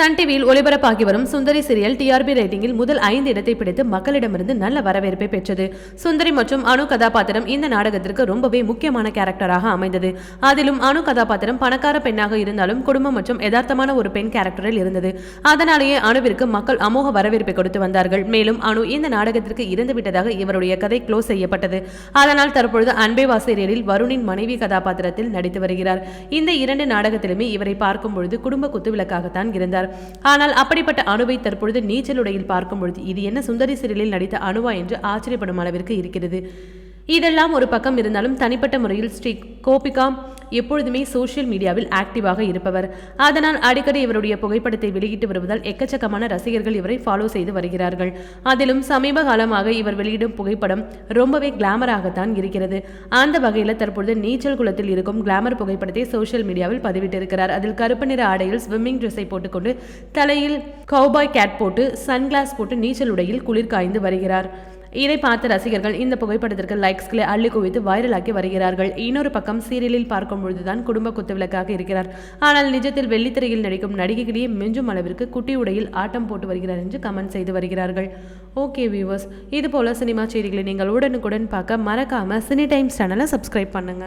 Sun டிவியில் ஒளிபரப்பாகி வரும் சுந்தரி serial TRP ரேட்டிங்கில் முதல் ஐந்து இடத்தை பிடித்து மக்களிடமிருந்து நல்ல வரவேற்பை பெற்றது. சுந்தரி மற்றும் அணு கதாபாத்திரம் இந்த நாடகத்திற்கு ரொம்பவே முக்கியமான கேரக்டராக அமைந்தது. அதிலும் அணு கதாபாத்திரம் பணக்கார பெண்ணாக இருந்தாலும் குடும்பம் மற்றும் யதார்த்தமான ஒரு பெண் கேரக்டரில் இருந்தது. அதனாலேயே அணுவிற்கு மக்கள் அமோக வரவேற்பை கொடுத்து வந்தார்கள். மேலும் அணு இந்த நாடகத்திற்கு இறந்து விட்டதாக இவருடைய கதை க்ளோஸ் செய்யப்பட்டது. அதனால் தற்பொழுது அன்பேவா சீரியலில் வருணின் மனைவி கதாபாத்திரத்தில் நடித்து வருகிறார். இந்த இரண்டு நாடகத்திலுமே இவரை பார்க்கும் பொழுது குடும்ப குத்துவிளக்காகத்தான் இருந்தார். ஆனால் அப்படிப்பட்ட அணுவை தற்பொழுது நீச்சல் உடையில் பார்க்கும் பொழுது இது என்ன சுந்தரி சிறிலில் நடித்த அணுவா என்று ஆச்சரியப்படும் அளவிற்கு இருக்கிறது. இதெல்லாம் ஒரு பக்கம் இருந்தாலும் தனிப்பட்ட முறையில் ஸ்ரீ கோபிகா எப்பொழுதுமே சோசியல் மீடியாவில் ஆக்டிவாக இருப்பவர். அதனால் அடிக்கடி இவருடைய புகைப்படத்தை வெளியிட்டு வருவதால் எக்கச்சக்கமான ரசிகர்கள் இவரை ஃபாலோ செய்து வருகிறார்கள். அதிலும் சமீப காலமாக இவர் வெளியிடும் புகைப்படம் ரொம்பவே கிளாமராகத்தான் இருக்கிறது. அந்த வகையில் தற்பொழுது நீச்சல் குளத்தில் இருக்கும் கிளாமர் புகைப்படத்தை சோசியல் மீடியாவில் பதிவிட்டிருக்கிறார். அதில் கருப்பு நிற ஆடையில் ஸ்விம்மிங் ட்ரெஸ்ஸை போட்டுக்கொண்டு தலையில் கவுபாய் கேட் போட்டு சன்கிளாஸ் போட்டு நீச்சல் உடையில் குளிர் காய்ந்து வருகிறார். இதை பார்த்த ரசிகர்கள் இந்த புகைப்படத்திற்கு லைக்ஸ்களை அள்ளி குவித்து வைரலாக்கி வருகிறார்கள். இன்னொரு பக்கம் சீரியலில் பார்க்கும் பொழுதுதான் குடும்ப குத்துவிளக்காக இருக்கிறார். ஆனால் நிஜத்தில் வெள்ளித்திரையில் நடிக்கும் நடிகைகளையே மெஞ்சும் அளவிற்கு குட்டி உடையில் ஆட்டம் போட்டு வருகிறார் என்று கமெண்ட் செய்து வருகிறார்கள். ஓகே வியூவர்ஸ் இது போல சினிமா செய்திகளை நீங்கள் உடனுக்குடன் பார்க்க மறக்காம சினி டைம்ஸ் சேனலை சப்ஸ்கிரைப் பண்ணுங்க.